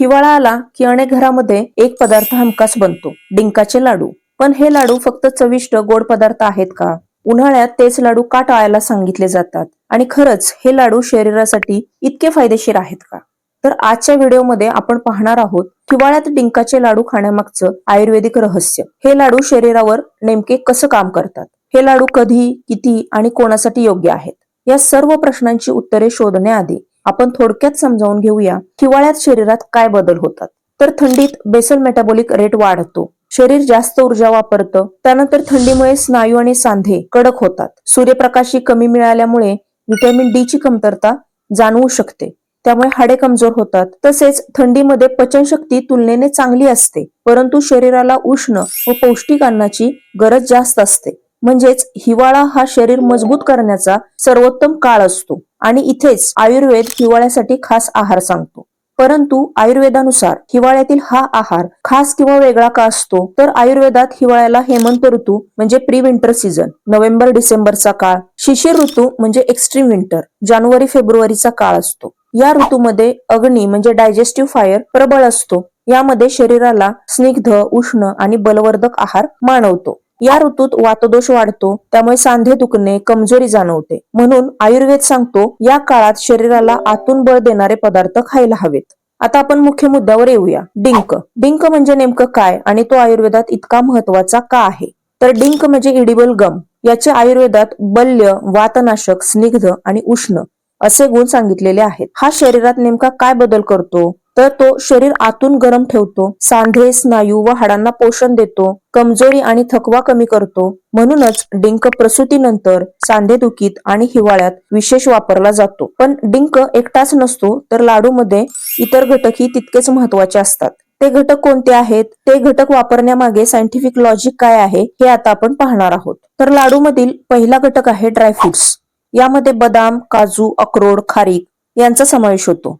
हिवाळा आला की अनेक घरामध्ये एक पदार्थ हमखास बनतो डिंकाचे लाडू. पण हे लाडू फक्त चविष्ट गोड पदार्थ आहेत का? उन्हाळ्यात तेच लाडू का टाळायला सांगितले जातात? आणि खरंच हे लाडू शरीरासाठी इतके फायदेशीर आहेत का? तर आजच्या व्हिडिओमध्ये आपण पाहणार आहोत हिवाळ्यात डिंकाचे लाडू खाण्यामागचं आयुर्वेदिक रहस्य. हे लाडू शरीरावर नेमके कसं काम करतात? हे लाडू कधी किती आणि कोणासाठी योग्य आहेत? या सर्व प्रश्नांची उत्तरे शोधण्याआधी आपण थोडक्यात समजावून घेऊया हिवाळ्यात शरीरात काय बदल होतात. तर थंडीत बेसल मेटाबॉलिक रेट वाढतो. शरीर जास्त ऊर्जा वापरतं. त्यानंतर थंडीमुळे स्नायू आणि सांधे कडक होतात. सूर्यप्रकाशी कमी मिळाल्यामुळे व्हिटॅमिन डी ची कमतरता जाणवू शकते. त्यामुळे हाडे कमजोर होतात. तसेच थंडीमध्ये पचनशक्ती तुलनेने चांगली असते. परंतु शरीराला उष्ण व पौष्टिक अन्नाची गरज जास्त असते. म्हणजेच हिवाळा हा शरीर मजबूत करण्याचा सर्वोत्तम काळ असतो. आणि इथेच आयुर्वेद हिवाळ्यासाठी खास आहार सांगतो. परंतु आयुर्वेदानुसार हिवाळ्यातील हा आहार खास किंवा वेगळा का असतो? तर आयुर्वेदात हिवाळ्याला हेमंत ऋतू म्हणजे प्री विंटर सीझन नोव्हेंबर डिसेंबरचा काळ शिशिर ऋतू म्हणजे एक्स्ट्रीम विंटर जानेवारी फेब्रुवारीचा काळ असतो. या ऋतूमध्ये अग्नी म्हणजे डायजेस्टिव्ह फायर प्रबळ असतो. यामध्ये शरीराला स्निग्ध उष्ण आणि बलवर्धक आहार मानवतो. या ऋतूत वातदोष वाढतो त्यामुळे सांधे दुखणे कमजोरी जाणवते. म्हणून आयुर्वेद सांगतो या काळात शरीराला आतून बळ देणारे पदार्थ खायला हवेत. आता आपण मुख्य मुद्द्यावर येऊया. डिंक. डिंक म्हणजे नेमकं काय आणि तो आयुर्वेदात इतका महत्त्वाचा का आहे? तर डिंक म्हणजे इडिबल गम. याचे आयुर्वेदात बल्य वातनाशक स्निग्ध आणि उष्ण असे गुण सांगितलेले आहेत. हा शरीरात नेमका काय बदल करतो? तर तो शरीर आतून गरम ठेवतो सांधे स्नायू व हाडांना पोषण देतो कमजोरी आणि थकवा कमी करतो. म्हणूनच डिंक प्रसूतीनंतर सांधेदुखीत आणि हिवाळ्यात विशेष वापरला जातो. पण डिंक एकटाच नसतो तर लाडूमध्ये इतर घटकही तितकेच महत्त्वाचे असतात. ते घटक कोणते आहेत? ते घटक वापरण्यामागे सायंटिफिक लॉजिक काय आहे? हे आता आपण पाहणार आहोत. तर लाडूमधील पहिला घटक आहे ड्रायफ्रुट्स यामध्ये बदाम काजू अक्रोड खारीक यांचा समावेश होतो.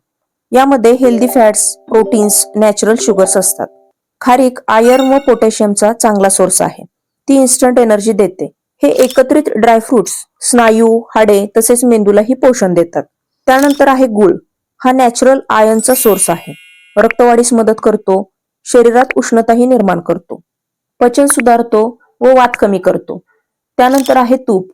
यामध्ये healthy fats proteins natural sugars असतात. खारीक आयर्न व पोटॅशियमचा चांगला सोर्स आहे. ती इन्स्टंट एनर्जी देते. हे एकत्रित ड्रायफ्रुट्स स्नायू हाडे तसेच मेंदूलाही पोषण देतात. त्यानंतर आहे गुळ. हा नॅचरल आयर्नचा सोर्स आहे. रक्तवाढीस मदत करतो. शरीरात उष्णताही निर्माण करतो. पचन सुधारतो व वात कमी करतो. त्यानंतर आहे तूप.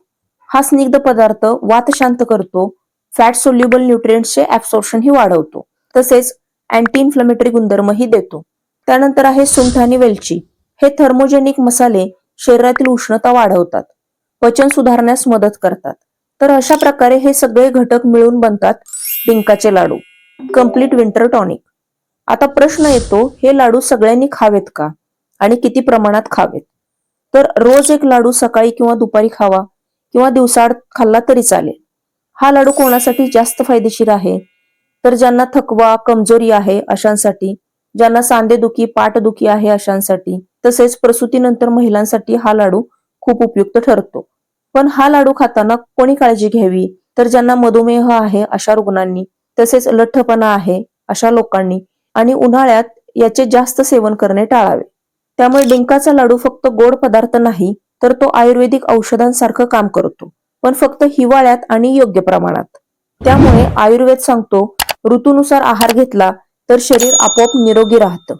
हा स्निग्ध पदार्थ वात शांत करतो फॅट सोल्युबल न्यूट्रिएंट्सचे ऍब्सॉर्प्शनही वाढवतो. तसेच अँटी इन्फ्लमेटरी गुणधर्मही देतो. त्यानंतर आहे सुंठ आणि वेलची. हे थर्मोजेनिक मसाले शरीरातील उष्णता वाढवतात. पचन सुधारण्यास मदत करतात. तर अशा प्रकारे हे सगळे घटक मिळून बनतात डिंकाचे लाडू. कंप्लीट विंटर टॉनिक आता प्रश्न येतो हे लाडू सगळ्यांनी खावेत का? आणि किती प्रमाणात खावेत? तर रोज एक लाडू सकाळी किंवा दुपारी खावा किंवा दिवसाआड खाल्ला तरी चालेल. हा लाडू कोणासाठी जास्त फायदेशीर आहे? तर ज्यांना थकवा कमजोरी आहे अशांसाठी ज्यांना सांधेदुखी पाठदुखी आहे अशांसाठी तसेच प्रसूतीनंतर महिलांसाठी हा लाडू खूप उपयुक्त ठरतो. पण हा लाडू खाताना कोणी काळजी घ्यावी? तर ज्यांना मधुमेह आहे अशा रुग्णांनी तसेच लठ्ठपणा आहे अशा लोकांनी आणि उन्हाळ्यात याचे जास्त सेवन करणे टाळावे. त्यामुळे डिंकाचा लाडू फक्त गोड पदार्थ नाही तर तो आयुर्वेदिक औषधांसारखं काम करतो. पण फक्त हिवाळ्यात आणि योग्य प्रमाणात. त्यामुळे आयुर्वेद सांगतो ऋतूनुसार आहार घेतला तर शरीर आपोआप निरोगी राहतं.